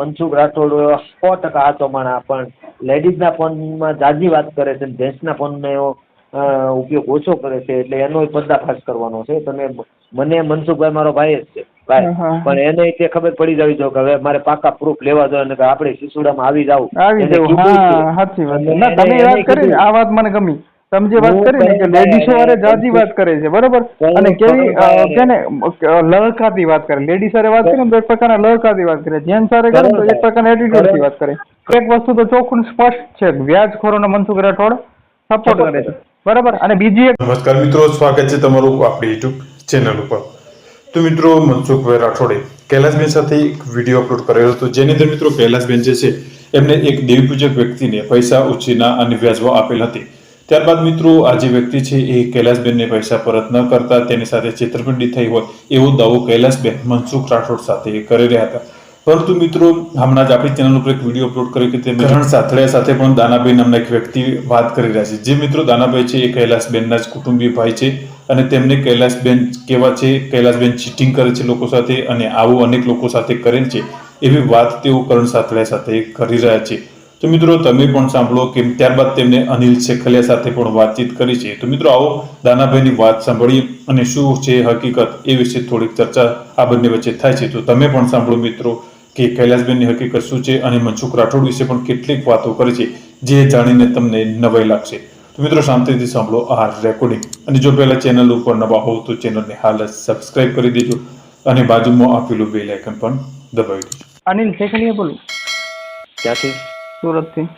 મનસુખ રાઠોડ સો ટકા હાચો માણા પણ લેડીઝના ફોનમાં જાજી વાત કરે છે જેન્ટ્સના ફોનનો એવો ઉપયોગ ઓછો કરે છે એટલે એનો પર્દાફાશ કરવાનો છે. તમે મને મનસુખભાઈ મારો ભાઈ જ છે ભાઈ. પણ એને તે ખબર પડી જવી જોઈએ કે હવે મારે પાકા પ્રૂફ લેવા જોઈએ અને આપણે શિશુડામાં આવી જાવ આવી જવું હા સાચી વાત તમે વાત કરી આ વાત મને ગમી. તમે જે વાત કરી ને કે લેડીસો વારે જાજી વાત કરે છે બરોબર? અને કેવી અ, કે ને અ, લડકાતી વાત કરે. લેડીઝ સાથે વાત કરે ને તો એક પ્રકારના લડકાતી વાત કરે. જેન્ટ્સ સાથે કરે તો એક પ્રકારના એટીટ્યુડથી વાત કરે. એક વસ્તુ તો ચોખ્ખું સ્પષ્ટ છે. કે વ્યાજખોરોને મનસુખ રાઠોડ સપોર્ટ કરે છે. બરાબર? અને બીજી એક નમસ્કાર મિત્રો સ્વાગત છે તમારું આપણી યુટ્યુબ ચેનલ ઉપર. તો મિત્રો મનસુખભાઈ રાઠોડે કૈલાસબેન સાથે એક વીડિયો અપલોડ કરેલો હતો. જેની અંદર મિત્રો કૈલાસબેન જે છે એમને એક દેવી પૂજક વ્યક્તિને પૈસા ઉછીના અને વ્યાજમાં આપેલ હતી. ત્યારબાદ મિત્રો આ જે વ્યક્તિ છે એ કૈલાસબેનને પૈસા પરત ન કરતા તેની સાથે છેતરપિંડી થઈ હોય એવો દાવો કૈલાસબેન મનસુખ રાઠોડ સાથે કરી રહ્યા હતા. પરંતુ મિત્રો, હમણાં જ આપણી ચેનલ ઉપર એક વીડિયો અપલોડ કર્યો કે તે કરણ સાથળિયા સાથે પણ દાનાભાઈ નામના એક વ્યક્તિ વાત કરી રહ્યા છે. જે મિત્રો દાનાભાઈ છે એ કૈલાસબેનના જ કુટુંબી ભાઈ છે અને તેમને કૈલાસબેન કેવા છે, કૈલાસબેન ચીટિંગ કરે છે લોકો સાથે અને આવું અનેક લોકો સાથે કરે છે એવી વાત તેઓ કરણ સાથળિયા સાથે કરી રહ્યા છે. તો મિત્રો તમે પણ સાંભળો કે ત્યારબાદ તેમને અનિલ શેખલિયા સાથે પણ વાતચીત કરી છે. તો મિત્રો આવો દાનાભાઈની વાત સાંભળીએ અને શું છે હકીકત એ વિશે થોડીક ચર્ચા આ બંને વચ્ચે થાય છે. તો તમે પણ સાંભળો મિત્રો કે કૈલાસબેનની હકીકત શું છે અને મનસુખ રાઠોડ વિશે પણ કેટલીક વાતો કરે છે જે જાણીને તમને નવાઈ લાગશે. તો મિત્રો શાંતિથી સાંભળો આ રેકોર્ડિંગ અને જો પહેલાં ચેનલ ઉપર નવા હોવ તો ચેનલને હાલ જ સબસ્ક્રાઇબ કરી દેજો અને બાજુમાં આપેલું બેલ આઇકન પણ દબાવી દેજો. અનિલ શેખલિયા બોલું. ક્યાંથી? સુરતથી.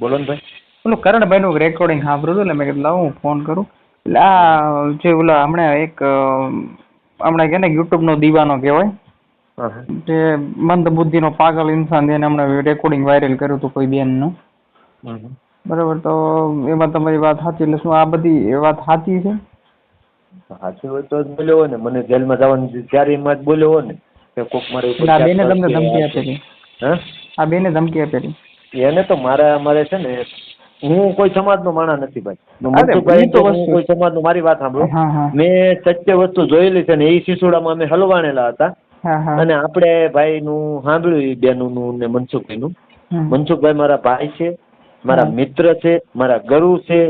બોલો ને ભાઈ પેલું કરણભાઈ નું રેકોર્ડિંગ સાંભળ્યું હતું એટલે મેં કીધું લાવો હું ફોન કરું. એટલે આ જે ઓલા હમણાં એક હમણાં કે ને યુટ્યુબ નો દીવાનો કહેવાય. જે મંદ બુદ્ધિ નો પાગલ ઇન્સાન એને હમણાં રેકોર્ડિંગ વાયરલ કર્યું હતું કોઈ બેનનું. બરાબર તો એમાં તમારી વાત સાચી એટલે શું આ બધી વાત સાચી છે? સાચી હોય તો જ બોલ્યો હોય ને. મને જેલમાં જવાનું ત્યારે એમાં જ બોલ્યો હોય ને. કે કોક મારે આ બેને તમને ધમકી આપેલી. હા? આ બેને ધમકી આપેલી. એને તો મારા મારે છે ને હું કોઈ સમાજનો માણા નથી ભાઈ. તો હું કોઈ સમાજનો મારી વાત સાંભળો. મેં સત્ય વસ્તુ જોયેલી છે ને એ શિશુડામાં અમે હલવાણેલા હતા. અને આપણે ભાઈ નું સાંભળ્યું બેનું બેનનું ને મનસુખભાઈ નું મનસુખભાઈ મારા ભાઈ છે મારા મિત્ર છે મારા ગરુ છે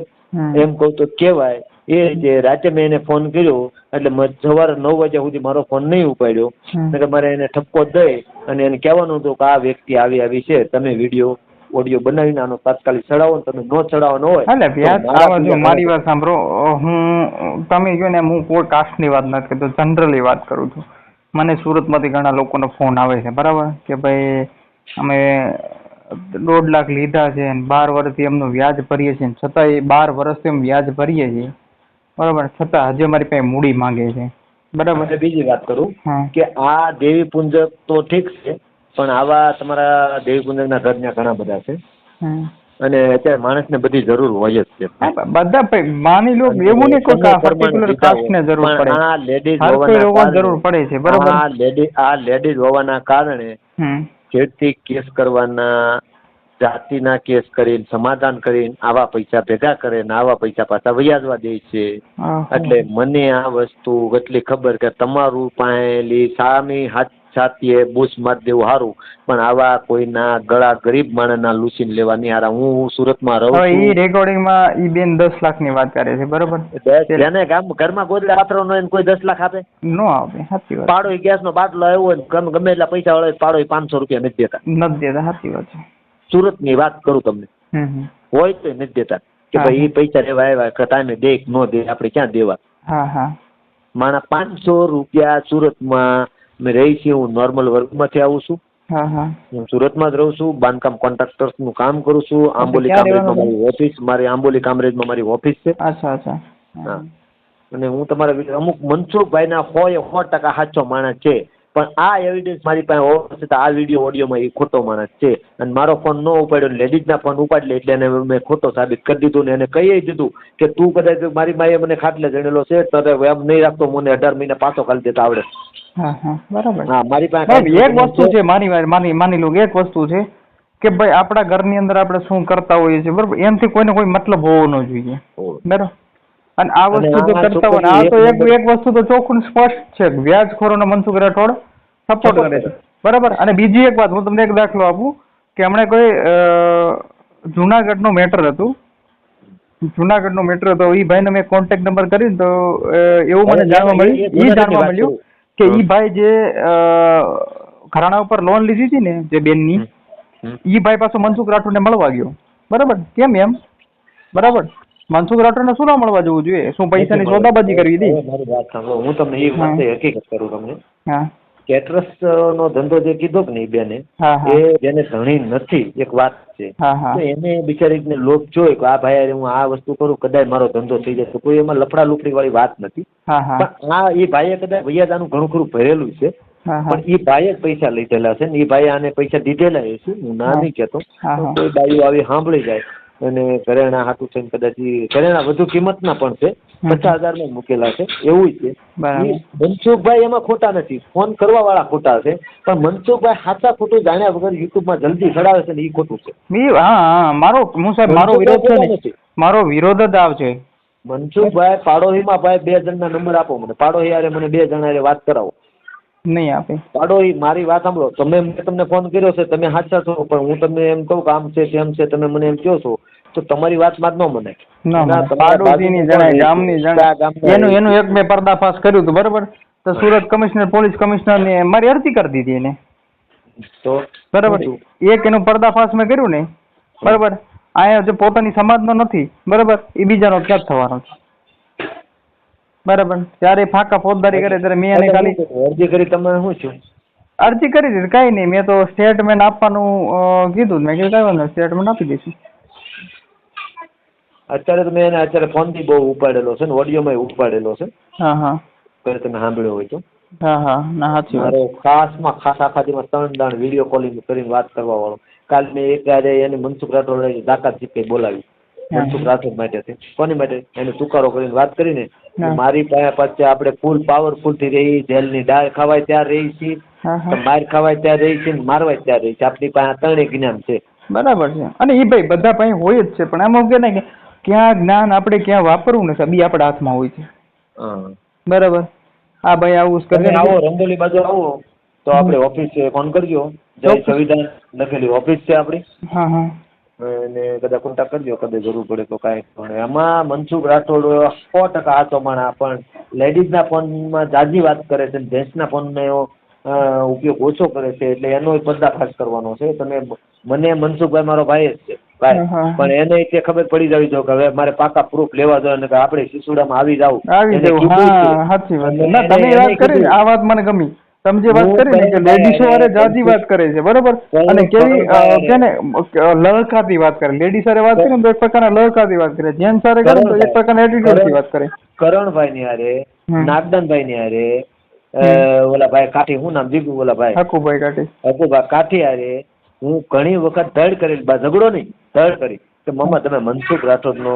એમ કહું તો કેવાય એ જે રાતે મેં એને ફોન કર્યો એટલે સવારે નવ વાગ્યા સુધી મારો ફોન નહીં ઉપાડ્યો. એટલે મારે એને ઠપકો દઈ અને એને કહેવાનું હતું કે આ વ્યક્તિ આવી આવી છે તમે વીડિયો ઓડિયો બનાવીને આનો તાત્કાલિક ચડાવો ને તમે નો ચડાવવાનો હોય એટલે વ્યાજ મારા જો મારી વાત સાંભળો હું તમે જો ને હું કોઈ કાસ્ટની વાત નથી કરતો જનરલી વાત કરું છું. મને સુરતમાંથી ઘણા લોકોનો ફોન આવે છે બરાબર? કે ભાઈ અમે દોઢ લાખ લીધા છે અને બાર વર્ષથી એમનું વ્યાજ ભરીએ છીએ. છતાં એ બાર વર્ષથી અમે વ્યાજ ભરીએ છીએ. બરાબર? છતાં હજી અમારી પાસે મૂડી માંગે છે. બરાબર? બીજી વાત કરું કે આ દેવી પૂંજક તો ઠીક છે પણ આવા તમારા દેવી પુંજકના ઘરના ઘણા બધા છે. અને અત્યારે માણસને બધી જરૂર હોય જ છે. બધા માની લો એવું નહીં કોઈ પર્ટિક્યુલર કાસ્ટને જરૂર પડે. આ લેડીઝ હોવાના જરૂર પડે છે બરાબર? આ લેડી આ લેડીઝ હોવાના કારણે જેથી કેસ કરવાના જાતિના કેસ કરીને સમાધાન કરીને આવા પૈસા ભેગા કરે ને આવા પૈસા પાછા વ્યાજવા દે છે. એટલે મને આ વસ્તુ એટલી ખબર કે તમારું પાસેલી સામી હાથ છાતીએ બૂસ મારી દેવું સારું પણ આવા કોઈના ગળા ગરીબ માણસના લૂસીને લેવાની હારા. હું સુરતમાં રહું છું ઈ છું. રેકોર્ડિંગમાં ઈ બેન દસ લાખની વાત કરે છે બરોબર? જેને ગામ ઘરમાં ગોદડા પાથરો ન કોઈ દસ લાખ આપે. નો આપે સાચી વાત. પાડો ગેસ નો બાટલો આવ્યો હોય ને ગમે એટલા પૈસા વાળો પાડો પાંચસો રૂપિયા નથી દેતા. નથી દેતા સાચી વાત છે. સુરતની વાત કરું તમને. હોય તો નથી દેતા. કે ભાઈ એ પૈસા લેવા આવ્યા કે ટાઈમે દે નો ન દે આપણે ક્યાં દેવા? હા હા. મારા પાંચસો રૂપિયા સુરતમાં મેં રહી છીએ હું નોર્મલ વર્ગમાંથી આવું છું. હા સુરતમાં જ રહું છું બાંધકામ કોન્ટ્રાક્ટર્સનું કામ કરું છું આંબોલી કામરેજમાં મારી ઓફિસ મારી આંબોલી કામરેજમાં મારી ઓફિસ છે. અચ્છા અચ્છા. હા. અને હું તમારા અમુક મનસુખભાઈના હોય સો ટકા સાચો માણસ છે. પણ આ એવિડન્સ મારી પાસે હોવા છતાં આ વીડિયો ઓડિયોમાં એ ખોટો માણસ છે. અને મારો ફોન ન ઉપાડ્યો લેડીઝના ફોન ઉપાડી લે એટલે એને મેં ખોટો સાબિત કરી દીધું ને એને કહી દીધું કે તું કદાચ મારી માએ મને ખાટલે જણેલો છે તારે એમ નહીં રાખતો મને અઢાર મહિના પાછો ખાલી દેતા આવડે. હા હા બરાબર. હા મારી પાસે એક વસ્તુ છે મારી માની માની લો એક વસ્તુ છે કે ભાઈ આપણા ઘરની અંદર આપણે શું કરતા હોઈએ છીએ બરોબર? એનાથી કોઈને કોઈ મતલબ હોવો ન જોઈએ. બરાબર? અને આ વસ્તુ જો કરતા હોય આ તો એક એક વસ્તુ તો ચોખ્ખું સ્પષ્ટ છે. વ્યાજખોરોનો મનસુખ રાઠોડ સપોર્ટ કરે છે. બરાબર? અને બીજી એક વાત હું તમને એક દાખલો આપું કે હમણે કોઈ જુનાગઢનું મેટર હતું. જુનાગઢનું મેટર હતો એ ભાઈને મેં કોન્ટેક્ટ નંબર કરીને તો એવું મને જાણવા મળ્યું એ એ જાણવા મળ્યું કે એ ઈ ભાઈ જે ઘરાણા ઉપર લોન લીધી હતી ને જે બેનની. ઈ ભાઈ પાછો મનસુખ રાઠોડને મળવા ગયો. બરાબર? કેમ એમ? બરાબર? મનસુખ રાઠોડને શું ના મળવા જવું જોઈએ? શું પૈસાની સોદાબાજી કરવી હતી મારી વાત સાંભળો. હું તમને એ વાત હકીકત કરું તમને. હા. કેટરસ નો ધંધો જે કીધો કે નહીં બેને એ જેને ધણી નથી એક વાત છે. તો એને બિચારીને લોભ જોઈ કે આ ભાઈ હું આ વસ્તુ કરું કદાચ મારો ધંધો થઈ તો કોઈ એમાં લફડા લુફડી વાળી વાત નથી પણ આ એ ભાઈએ કદાચ ભૈયાદાનું ઘણું ખરું ભરેલું છે. પણ એ ભાઈએ જ પૈસા લીધેલા છે ને એ ભાઈ આને પૈસા દીધેલા છે હું ના. નહીં હા. કોઈ બાયું આવી સાંભળી જાય. અને કરેણા હાટું છે ને કદાચ કરેણા વધુ કિંમતના પણ છે. પચાસ હજારમાં મૂકેલા છે. એવું છે. મનસુખભાઈ એમાં ખોટા નથી. ફોન કરવા વાળા ખોટા છે. પણ મનસુખભાઈ સાચા ખોટું જાણ્યા વગર યુટ્યુબમાં જલ્દી ચડાવે છે ને એ ખોટું છે. મારો હું સાહેબ મારો વિરોધ છે નથી. મારો વિરોધ જ આવશે. મનસુખભાઈ પાડોહીમાં ભાઈ બે જણના નંબર આપો મને. પાડોહી હારે મને બે જણા વાત કરાવો. નહીં આપે. પાડોશી મારી વાત સાંભળો. તમે મેં તમને ફોન કર્યો છે તમે સાચા છો પણ હું તમને એમ કહું કામ છે તેમ છે તમે મને એમ કહો છો તો તમારી વાતમાં ન મને. પાડોશીની જણાય ગામની જણાય. એનું એનું એક મેં પર્દાફાશ કર્યું હતું બરાબર? તો સુરત કમિશનર પોલીસ કમિશનર ને મારી અરજી કરી દીધી એને. તો? બરાબર? એક એનું પર્દાફાશ મેં કર્યું ને બરાબર? અહીંયા જે પોતાની સમાજનો નથી બરાબર? એ બીજાનો ક્યાં થવાનો છે. બરાબર. ત્યારે ફાંકા ફોજદારી કરે ત્યારે મેં એને ખાલી અરજી કરી તમે શું છું? અરજી કરી દીધી કઈ નહીં. મેં તો સ્ટેટમેન્ટ આપવાનું કીધું મેં કીધું કઈ વાંધો સ્ટેટમેન્ટ આપી દઈશું. અત્યારે તો મેં એને અત્યારે ફોનથી બહુ ઉપાડેલો છે ને ઓડિયોમાં ઉપાડેલો છે. હા હા. ત્યારે તમે સાંભળ્યો હોય તો. હા હા. ના સાચી મારો ખાસમાં ખાસ આખા દિવસ ત્રણ દાણ વીડિયો કોલિંગ કરીને વાત કરવા વાળો કાલ મેં એક એને મનસુખ રાઠોડ તાકાત જીતે બોલાવી. રાઠોડ માટે કોની માટે? એને તુકારો કરીને વાત કરીને. મારી પાસે આપણે ફૂલ પાવરફુલથી રહી જેલની દાળ ખવાય ત્યાં રહી છીએ. માર ખવાય ત્યાં રહી છીએ મારવાય ત્યાં રહી છે આપણી પાસે ત્રણેય જ્ઞાન છે. બરાબર છે. અને એ ભાઈ બધા પાસે હોય જ છે. પણ આમાં કે ને કે ક્યાં જ્ઞાન આપણે ક્યાં વાપરવું ને સાહેબ ઈ આપણા હાથમાં હોય છે. બરાબર. હા ભાઈ આવું કરે. આવો રંગોલી બાજુ આવો. તો આપણે ઓફિસે ફોન કરજો. જય સંવિધાન લખેલી ઓફિસ છે આપણી. હા હા. અને કદાચ કોન્ટેક્ટ કરજો કદાચ જરૂર પડે તો કાંઈ પણ. એમાં મનસુખ રાઠોડ સો ટકા હાચો માણા પણ લેડીઝના ફોનમાં જાજી વાત કરે છે જેન્ટ્સના ફોનનો એવો ઉપયોગ ઓછો કરે છે એટલે એનો પર્દાફાશ કરવાનો છે. તમે મને મનસુખભાઈ મારો ભાઈ જ છે. ભાઈ. પણ એને તે ખબર પડી જવી જોઈએ કે હવે મારે પાકા પ્રૂફ લેવા જોઈએ કે આપણે શિશુડામાં આવી જાવ આવી જવું હા સાચી વાત તમે વાત કરી આ વાત મને ગમી. તમે જે વાત કરી ને કે લેડીસો વારે જાજી વાત કરે છે બરોબર? અને કેવી છે ને લળકાતી વાત કરે. લેડીઝ સાથે વાત કરી ને તો એક પ્રકારના લળકાતી વાત કરે. જેન્ટ્સ સારે કરે તો એક પ્રકારના એટીટ્યુડથી વાત કરે. કરણભાઈ ની હારે. નાગદાનભાઈ ની હારે ઓલા ભાઈ કાઠી હું નામ જીગુ ઓલા ભાઈ? હકુભાઈ કાઠી. હકુભાઈ કાઠી હારે હું ઘણી વખત ધડ કરી ઝઘડો નહીં ધડ કરી. કે મમ્મા તમે મનસુખ રાઠોડ નો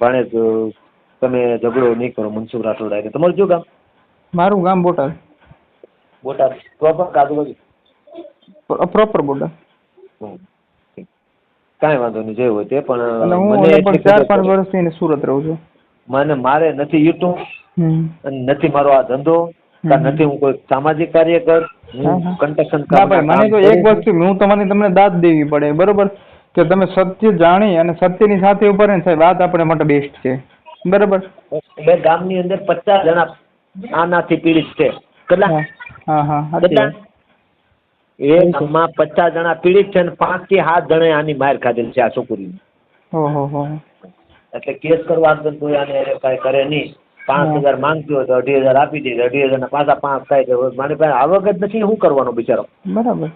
ભાણે તમે ઝઘડો નહીં કરો મનસુખ રાઠોડ હારે. તમારું શું ગામ? મારું ગામ બોટાદ. બોટાદ પ્રોપર કાજુ પ્રોપર બોટાદ કાંઈ વાંધો નહીં જે હોય તે પણ મને ચાર પાંચ. વર્ષથી એને સુરત રહું છું. મને મારે નથી યુટ્યુબ અને નથી મારો આ ધંધો નથી હું કોઈ સામાજિક કાર્યકર હું મને તો એક વસ્તુ હું તમારી તમને દાદ દેવી પડે બરોબર? કે તમે સત્ય જાણી અને સત્યની સાથે ઉપર ને સાહેબ વાત આપણે માટે બેસ્ટ છે. બરોબર? મેં ગામની અંદર પચાસ જણા આનાથી પીડિત છે. કેટલા? હા એક ગામમાં પચાસ જણા પીડિત છે અને પાંચથી સાત જણા આની માર ખાધેલ છે આ છોકરી એટલે કેસ કરવા આગળ કોઈ આને કઈ કરે નહીં. પાંચ હજાર માંગતી હોય તો અઢી હજાર આપી દે અઢી હજાર ના પાછા પાંચ થાય તો મારી પાસે આવક જ નથી શું કરવાનો બિચારો? બરાબર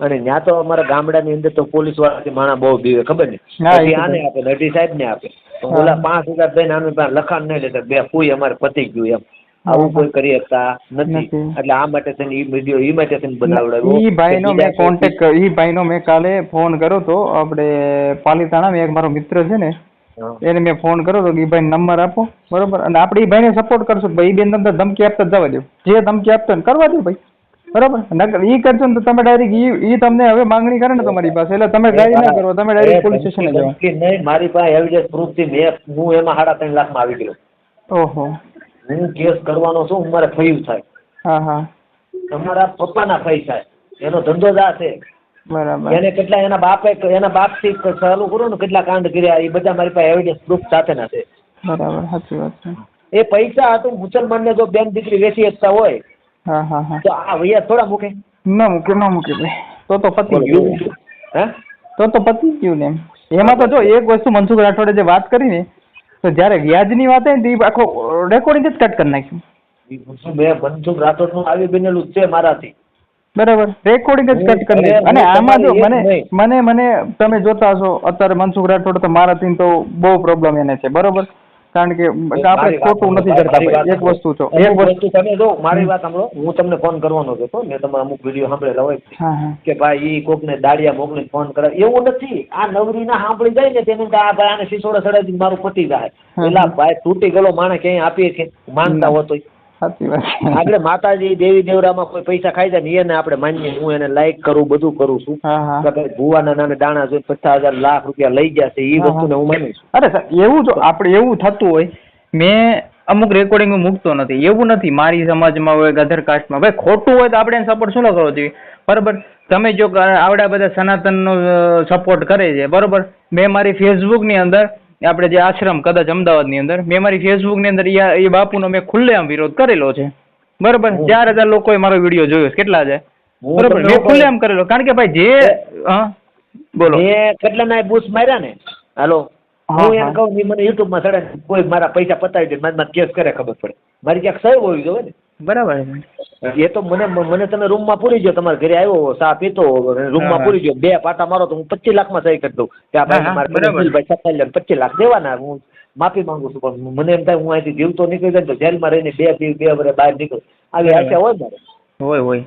અને ત્યાં તો અમારા ગામડાની અંદર તો પોલીસ વાળાથી માણા બહુ બીવે ખબર ને? આને. આપે ને અઢી સાહેબ ને આપે ઓલા પાંચ હજાર થઈને આની પાસે લખાણ નહીં લેતા બે ફૂઈ અમારે પતી ગયું એમ. આવું. કોઈ કરી શકતા નથી. એટલે આ માટે થઈને ઈ વીડિયો ઈ માટે થઈને બનાવડાવ્યો. ઈ ભાઈનો મેં કોન્ટેક્ટ ઈ ભાઈનો મેં કાલે ફોન કર્યો તો આપણે પાલીતાણામાં એક મારો મિત્ર છે ને એને મેં ફોન કર્યો તો કે ઈ ભાઈ નંબર આપો. બરોબર? અને આપણે ઈ ભાઈને સપોર્ટ કરશું. ભાઈ ઈ બેન તમને ધમકી આપતા જવા દો. જે ધમકી આપતો ને કરવા દો ભાઈ. બરોબર? નકર ઈ કરજો ને તો તમે ડાયરેક્ટ ઈ ઈ તમને હવે માંગણી કરે ને તમારી પાસે. એટલે તમે ગાડી ના કરો. તમે ડાયરેક્ટ પોલીસ સ્ટેશને જાઓ. કે નહીં મારી પાસે એવિડન્સ પ્રૂફથી મેં હું એમાં સાડા ત્રણ લાખમાં આવી ગયો. ઓહો. હું કેસ કરવાનો છું મારે ફયું થાય. હા હા. તમારા પપ્પાના ફઈ થાય. એનો ધંધો જ આ છે. બરાબર. એને કેટલા એના બાપે એના બાપથી ચાલુ કરો ને કેટલા કાંડ કર્યા એ બધા મારી પાસે એવિડન્સ પ્રૂફ સાથેના છે. બરાબર સાચી વાત છે. એ પૈસા હતું મુસલમાનને જો બેન દીકરી વેચી શકતા હોય હા હા હા. તો આ વૈયા થોડા મૂકે. ના મૂકે ના મૂકે ભાઈ. તો તો પતી ગયું. હે? તો તો પતી ગયું ને એમાં તો જો એક વસ્તુ મનસુખ રાઠોડે જે વાત કરી ને તો જ્યારે વ્યાજની વાત આવી ને તો એ આખો રેકોર્ડિંગ જ કટ કરી નાખ્યું. મેં મનસુખ- રાઠોડનું આવી બનેલું છે મારાથી. બરાબર. રેકોર્ડિંગ જ કટ કરી નાખ્યું. અને આમાં જો મને મને મને તમે જોતા હશો અત્યારે મનસુખ રાઠોડ તો મારાથી તો બહુ પ્રોબ્લેમ એને છે. બરોબર? કારણ કે આપણે ખોટું નથી કરતા. એક વસ્તુ છો એક વસ્તુ. તમે જો મારી વાત સાંભળો. હું તમને ફોન કરવાનો જ હતો મેં તમારા અમુક વીડિયો સાંભળેલા હોય કે ભાઈ ઈ કોકને દાડિયા મોકલીને ફોન કરે. એવું નથી. આ નવરી ના સાંભળી જાય ને તેને કે આ ભાઈ આને સિસોડા ચડાવી મારું પતી જાય. પેલા ભાઈ તૂટી ગયેલો માણસ ક્યાંય આપીએ કે માનતા હોય તો સાચી વાત આપણે માતાજી દેવી દેવરામાં કોઈ પૈસા ખાઈ જાય ને એને આપણે માનીએ હું એને લાઈક કરું બધું કરું છું. હા હા. ભુવાના નાના દાણા જોઈ પચાસ હજાર લાખ રૂપિયા લઈ ગયા છે એ હા, હા. વસ્તુને હું માનું છું. અરે સર એવું જો આપણે એવું થતું હોય મેં અમુક રેકોર્ડિંગ મૂકતો નથી. એવું નથી મારી સમાજમાં હોય ગધર અધર કાસ્ટમાં ભાઈ ખોટું હોય તો આપણે એને સપોર્ટ શું કરવો જોઈએ? બરાબર? તમે જો આવડા બધા સનાતનનો સપોર્ટ કરે છે. બરોબર? મેં મારી ફેસબુકની અંદર આપણે જે આશ્રમ કદાચ અમદાવાદની અંદર મેં મારી ફેસબુકની અંદર એ બાપુનો મેં ખુલ્લેઆમ વિરોધ કરેલો છે. બરોબર? ચાર હજાર લોકોએ મારો વીડિયો જોયો છે. કેટલા છે? બરોબર? મેં ખુલ્લેઆમ કરેલો. કારણ કે ભાઈ જે હા બોલો. મેં કેટલા ના બુશ માર્યા ને? હાલો. હું. એમ કહું મને યુટ્યુબમાં માં ને કોઈ મારા પૈસા પતાવી દે માથે કેસ કરે ખબર પડે. મારી ક્યાંક સહી હોવી જોઈએ ને? બરાબર. એ તો મને મને તમે રૂમમાં પૂરી ગયો તમારા ઘરે આવ્યો ચા પીતો રૂમ રૂમમાં પૂરી ગયો બે પાટા મારો તો હું પચીસ લાખમાં સહી કરી દઉં. કે આ ભાઈ મારે બરાબર. ભાઈ સત્તાવીસ લાખ પચીસ લાખ દેવાના. હું માફી માંગુ છું પણ મને એમ થાય હું અહીંથી જીવતો નીકળી જાય તો જેલમાં રહીને બે બે બે વર્ષ બહાર નીકળું. આવી. આશા હોય મારે. હોય હોય.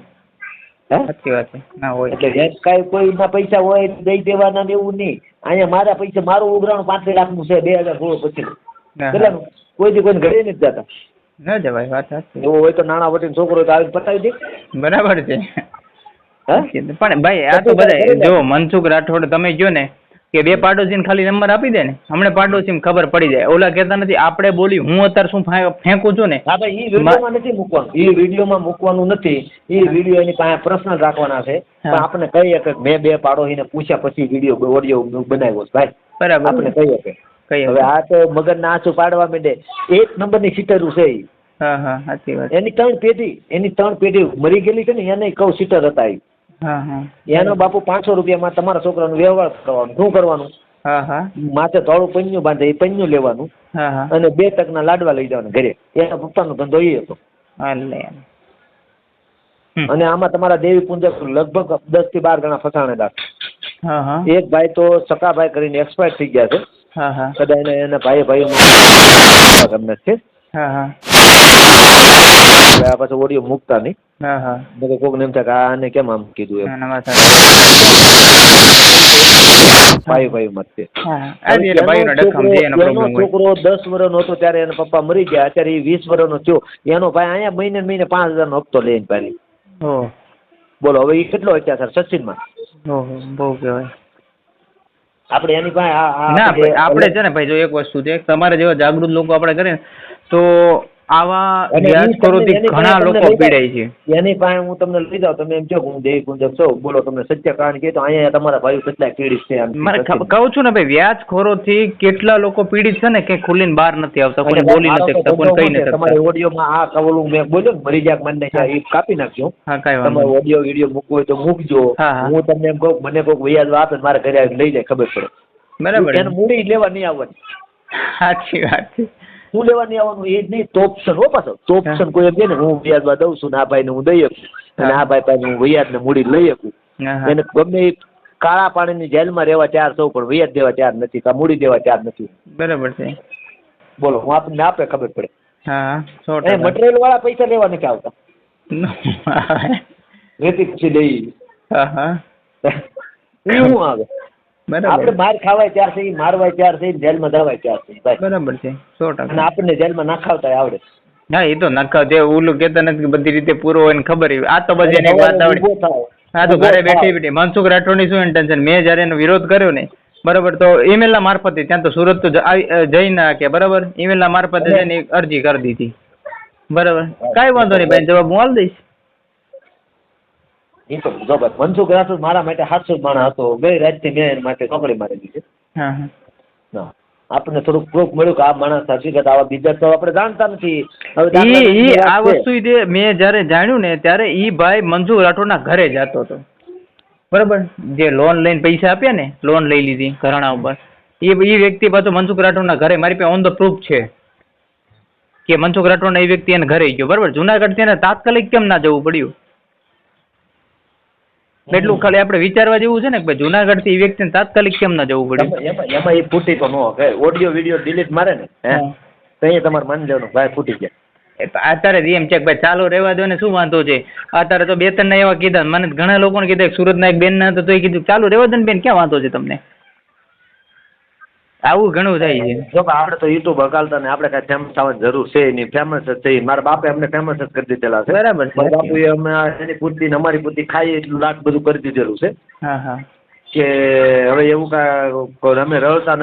સાચી વાત છે. ના હોય. એટલે જેમ કાંઈ કોઈના પૈસા હોય દઈ દેવાના ને એવું નહીં. અહીંયા મારા પૈસા મારું ઉઘરાણું પાંત્રીસ લાખનું છે બે હજાર સોળ પછી કેટલાનું કોઈ કોઈને ઘરે નથી જતા. ના જવાય વાત સાચી. એવું હોય તો નાના વટીને છોકરો તો આવી પતાવી દે. બરાબર છે. પણ ભાઈ આ તો બધા જો મનસુખ રાઠોડ તમે જો ને કે બે પાડોશીને ખાલી નંબર આપી દે ને હમણે પાડોશીને ખબર પડી જાય. ઓલા કહેતા નથી આપણે બોલી હું અત્યારે શું ફેંકું છું ને? હા ભાઈ એ વિડીયોમાં નથી મૂકવાનું. એ વિડીયોમાં મૂકવાનું નથી. એ વીડિયો એની પાસે પ્રશ્ન રાખવાના છે. પણ આપણે કહીએ કે મેં બે પાડોશીને પૂછ્યા પછી વીડિયો ઓડિયો બનાવ્યો છે ભાઈ. બરાબર. આપણે કહીએ કે હવે આ તો મગજના આંસુ પાડવા માંડે. એક નંબરની સીટરું છે એની ત્રણ પેઢી એની ત્રણ પેઢી મરી ગયેલી છે ને એને કઉ સીટર હતા એનો બાપુ પાંચસો રૂપિયામાં તમારા છોકરાનો વ્યવહાર કરવાનો. શું કરવાનું? માથે ધોળું પન્યું બાંધે એ પન્યું લેવાનું. અને બે તકના લાડવા લઈ જવાના ઘરે. એના પપ્પાનો ધંધો એ હતો. અને આમાં તમારા દેવી પૂંજક લગભગ દસથી બાર ગણા ફસાણેલા એક ભાઈ તો સકાભાઈ કરીને એક્સપાયર થઈ ગયા છે. હા હા. કદાચ એને એના ભાઈ ભાઈ તમને છે. હા હા. આ પાછો ઓડિયો મૂકતા નહીં. હા હા. નકર કોકને એમ થાય કે આને કેમ આમ કીધું એમ. ના, ના, વાત સાચી. ભાઈ ભાઈ મત છે. હા હા. આ જે એટલે ભાઈઓનો ડખમ જે એનો એનો પ્રોબ્લેમ હોય. છોકરો દસ વર્ષનો હતો ત્યારે એના પપ્પા મરી ગયા. અત્યારે એ વીસ વર્ષનો થયો. એનો ભાઈ અહીંયા મહિને મહિને પાંચ હજારનો હપ્તો લઈને પાડી બોલો હવે એ કેટલો અત્યાચાર? સચિનમાં? બહુ કહેવાય. આપણે એની પાસે ના આપણે છે ને ભાઈ જો એક વસ્તુ છે તમારે જેવા જાગૃત લોકો આપણે ને તો આવા વ્યાજખોરોથી ઘણા લોકો પીડાય છે. એની પાસે હું તમને લઈ જાઉં. તમે એમ છો હું દેવી પુંજક છો. બોલો તમને સત્ય કારણ કે તો અહીંયા તમારા ભાઈ કેટલા પીડિત છે મને કહું છું ને ભાઈ વ્યાજખોરોથી કેટલા લોકો પીડિત છે ને કે ખુલીને બહાર નથી આવતા? કોઈ બોલી નથી શકતા કોઈ કહી? નથી તમારે ઓડિયોમાં આ કવલું મેં બોલ્યો ને મરી જાક મને એ કાપી નાખજો. હા કાંઈ તમારે ઓડિયો વિડિયો મૂકવો હોય તો મૂકજો. હા, તમને એમ કહું મને કોઈક વ્યાજ આપે મારા ઘરે લઈ જાય ખબર પડે. બરાબર. એને મૂડી લેવા નહીં આવવાની. સાચી વાત છે. હું લેવા નહીં આવવાનું એ જ નહીં તોપ્શન હો પાછો. તોપ્શન કોઈ એમ કે ને હું વ્યાજમાં દઉં છું ને આ ભાઈને હું દઈ શકું. અને આ ભાઈ પાસે હું વ્યાજ ને મૂડી લઈ શકું. એને ગમે કાળા પાણીની જેલમાં રહેવા ચાર સૌ પણ વ્યાજ દેવા ચાર નથી કા મૂડી દેવા ચાર નથી. બરાબર છે. બોલો હું આપણને આપે ખબર પડે. હા મટીરિયલ વાળા પૈસા લેવા નથી આવતા. રેતી પછી લઈ હા હા. શું આવે? આપણે માર ખાવાય ત્યારથી મારવાય ત્યારથી જેલમાં જવાય ત્યારથી બરાબર છે સો અને ટકા આપણને જેલમાં નાખાવતા આવડે. હા એ તો નકા જે ઓલું કેતા નથી બધી રીતે પૂરો હોય ને ખબર. આ તો બધી એની વાત આવડે. હા તો ઘરે બેઠી બેઠી. મનસુખ રાઠોડની શું ઇન્ટેન્શન મેં જ્યારે એનો વિરોધ કર્યો ને બરાબર તો ઈમેલ ના મારફતે ત્યાં તો સુરત તો જઈ ના કે બરાબર? email ના મારફતે જઈને અરજી કરી દીધી. બરાબર? કાંઈ વાંધો નહીં ભાઈ જવાબ હું આલ દઈશ? એ તો જો મનસુખ રાઠોડ મારા માટે હાસ્ય માણા હતો. ગઈ રાતથી મેં એના માટે ચોકડી મારી દીધી હા આપણને થોડુંક પ્રૂફ મળ્યું કે આ માણસ હકીકત આવા બીજા તો આપણે જાણતા નથી. હવે ઈ આ વસ્તુ જે મેં જ્યારે જાણ્યું ને ત્યારે ઈ ભાઈ મનસુખ રાઠોડના ઘરે જતો હતો. બરાબર? જે લોન લઈને પૈસા આપ્યા ને લોન લઈ લીધી ઘરાણા ઉપર. એ એ વ્યક્તિ પાછો મનસુખ રાઠોડના ઘરે મારી પાસે ઓન ધ પ્રૂફ છે. કે મનસુખ રાઠોડના એ વ્યક્તિ એને ઘરે ગયો. બરાબર? જુનાગઢ એને તાત્કાલિક કેમ ના જવું પડ્યું? એટલું ખાલી આપણે વિચારવા જેવું છે ને કે ભાઈ જુનાગઢથી એ વ્યક્તિને તાત્કાલિક કેમ ના જવું પડે? એમાં એ ફૂટી તો ન ઓડિયો વીડિયો ડિલીટ મારે ને હે? તો તમારે માની લેવાનું ભાઈ ફૂટી ગયા. અત્યારે એમ છે કે ભાઈ ચાલુ રહેવા દો ને શું વાંધો છે? અત્યારે તો બે ત્રણ એવા કીધા મને ઘણા લોકોને કીધા સુરતના એક બેન ના તો એ કીધું ચાલુ રહેવા દો ને બેન ક્યાં વાંધો છે તમને? આવું ઘણું થાય છે. જો આપણે તો યુટ્યુબ હકાલતા ને આપણે કઈ ફેમસ આવવાની જરૂર છે નહીં. ફેમસ જ છે મારા બાપે અમને ફેમસ જ કરી દીધેલા છે. બરાબર છે. મારા બાપુએ અમે એની પૂરતી ને અમારી પૂરતી ખાઈ એટલું લાખ બધું કરી દીધેલું છે. હા હા. કે હવે એવું કાંઈ અમે રળતા